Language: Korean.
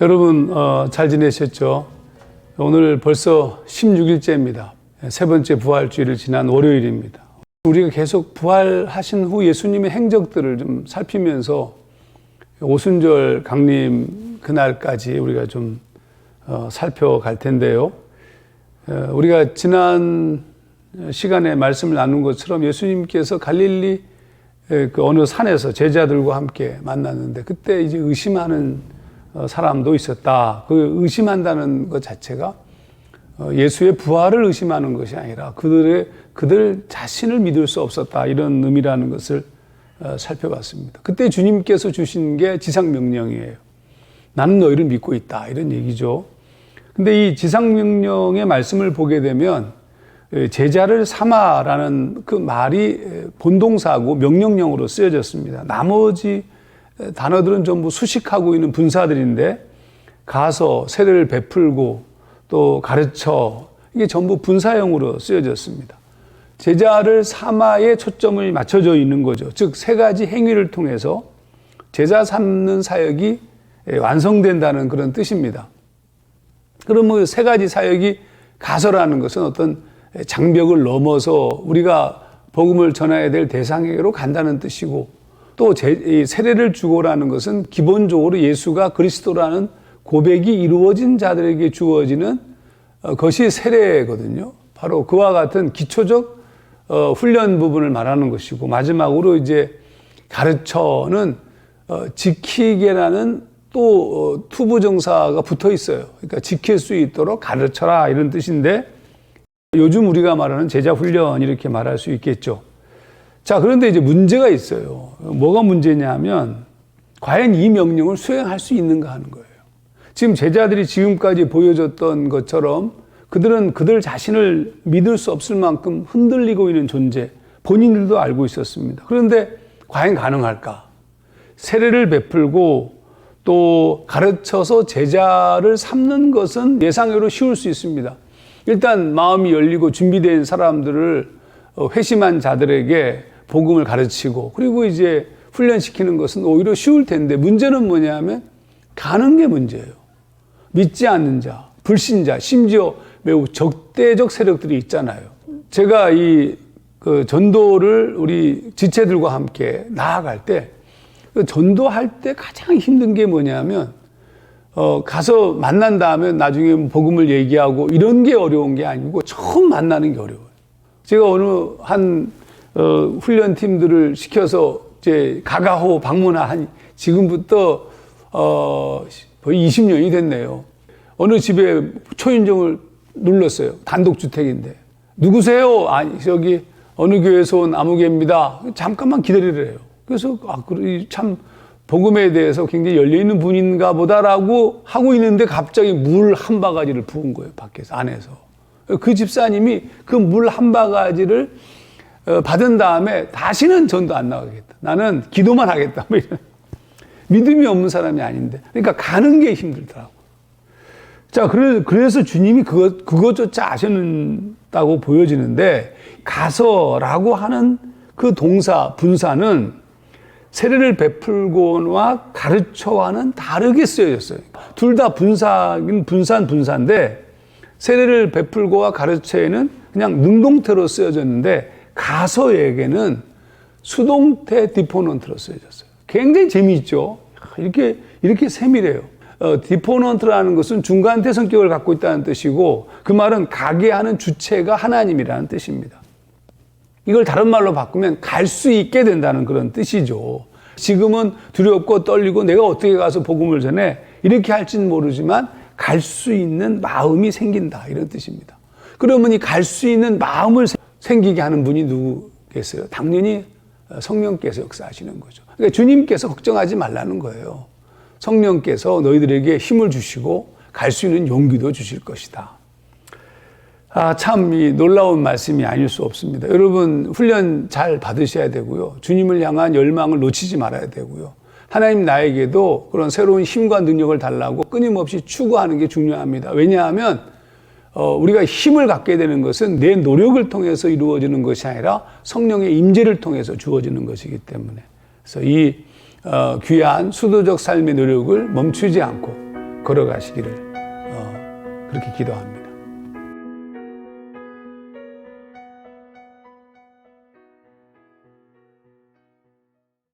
여러분 어, 잘 지내셨죠? 오늘 벌써 16일째입니다. 세 번째 부활주의를 지난 월요일입니다. 우리가 계속 부활하신 후 예수님의 행적들을 좀 살피면서 오순절 강림 그날까지 우리가 좀 어, 살펴갈 텐데요. 어, 우리가 지난 시간에 말씀을 나눈 것처럼 예수님께서 갈릴리 에, 그 어느 산에서 제자들과 함께 만났는데 그때 이제 의심하는 어, 사람도 있었다. 그 의심한다는 것 자체가 어, 예수의 부활을 의심하는 것이 아니라 그들의 그들 자신을 믿을 수 없었다 이런 의미라는 것을 어, 살펴봤습니다. 그때 주님께서 주신 게 지상 명령이에요. 나는 너희를 믿고 있다 이런 얘기죠. 근데 이 지상 명령의 말씀을 보게 되면 제자를 삼아라는 그 말이 본동사고 명령형으로 쓰여졌습니다. 나머지 단어들은 전부 수식하고 있는 분사들인데 가서 세례를 베풀고 또 가르쳐 이게 전부 분사형으로 쓰여졌습니다. 제자를 삼아에 초점을 맞춰져 있는 거죠. 즉 세 가지 행위를 통해서 제자 삼는 사역이 완성된다는 그런 뜻입니다. 그러면 세 가지 사역이 가서라는 것은 어떤 장벽을 넘어서 우리가 복음을 전해야 될 대상에게로 간다는 뜻이고 또 제, 세례를 주고라는 것은 기본적으로 예수가 그리스도라는 고백이 이루어진 자들에게 주어지는 어, 것이 세례거든요. 바로 그와 같은 기초적 어, 훈련 부분을 말하는 것이고 마지막으로 이제 가르쳐는 어, 지키게라는 또 투부정사가 붙어 있어요. 그러니까 지킬 수 있도록 가르쳐라 이런 뜻인데 요즘 우리가 말하는 제자 훈련 이렇게 말할 수 있겠죠. 자, 그런데 이제 문제가 있어요. 뭐가 문제냐면 과연 이 명령을 수행할 수 있는가 하는 거예요. 지금 제자들이 지금까지 보여줬던 것처럼 그들은 그들 자신을 믿을 수 없을 만큼 흔들리고 있는 존재, 본인들도 알고 있었습니다. 그런데 과연 가능할까? 세례를 베풀고 또 가르쳐서 제자를 삼는 것은 예상외로 쉬울 수 있습니다. 일단 마음이 열리고 준비된 사람들을 어, 회심한 자들에게 복음을 가르치고 그리고 이제 훈련시키는 것은 오히려 쉬울 텐데 문제는 뭐냐면 가는 게 문제예요. 믿지 않는 자, 불신자, 심지어 매우 적대적 세력들이 있잖아요. 제가 이 그 전도를 우리 지체들과 함께 나아갈 때 그 전도할 때 가장 힘든 게 뭐냐면 어, 가서 만난 다음에 나중에 복음을 얘기하고 이런 게 어려운 게 아니고 처음 만나는 게 어려워요. 제가 어느 한 어, 훈련팀들을 시켜서 이제 가가호 방문한 지금부터 어, 거의 20년이 됐네요. 어느 집에 초인종을 눌렀어요. 단독주택인데. 누구세요? 아니, 저기 어느 교회에서 온 아무개입니다. 잠깐만 기다리래요. 그래서 아, 참 복음에 대해서 굉장히 열려있는 분인가 보다라고 하고 있는데 갑자기 물 한 바가지를 부은 거예요. 밖에서, 안에서. 그 집사님이 그 물 한 바가지를 어, 받은 다음에 다시는 전도 안 나가겠다. 나는 기도만 하겠다. 뭐 이런. 믿음이 없는 사람이 아닌데. 그러니까 가는 게 힘들더라고. 자, 그래서 주님이 그것, 그것조차 아셨다고 보여지는데, 가서라고 하는 그 동사, 분사는 세례를 베풀고와 가르쳐와는 다르게 쓰여졌어요. 둘 다 분사긴 분산 분사인데 세례를 베풀고와 가르쳐에는 그냥 능동태로 쓰여졌는데 가서에게는 수동태 디포넌트로 쓰여졌어요. 굉장히 재미있죠. 이렇게 이렇게 세밀해요. 어, 디포넌트라는 것은 중간태 성격을 갖고 있다는 뜻이고 그 말은 가게 하는 주체가 하나님이라는 뜻입니다. 이걸 다른 말로 바꾸면 갈 수 있게 된다는 그런 뜻이죠. 지금은 두렵고 떨리고 내가 어떻게 가서 복음을 전해 이렇게 할지는 모르지만 갈 수 있는 마음이 생긴다 이런 뜻입니다. 그러면 이 갈 수 있는 마음을 생기게 하는 분이 누구겠어요? 당연히 성령께서 역사하시는 거죠. 그러니까 주님께서 걱정하지 말라는 거예요. 성령께서 너희들에게 힘을 주시고 갈 수 있는 용기도 주실 것이다. 아, 참, 이 놀라운 말씀이 아닐 수 없습니다. 여러분, 훈련 잘 받으셔야 되고요. 주님을 향한 열망을 놓치지 말아야 되고요. 하나님 나에게도 그런 새로운 힘과 능력을 달라고 끊임없이 추구하는 게 중요합니다. 왜냐하면, 어, 우리가 힘을 갖게 되는 것은 내 노력을 통해서 이루어지는 것이 아니라 성령의 임재를 통해서 주어지는 것이기 때문에. 그래서 이, 어, 귀한 수도적 삶의 노력을 멈추지 않고 걸어가시기를 어, 그렇게 기도합니다.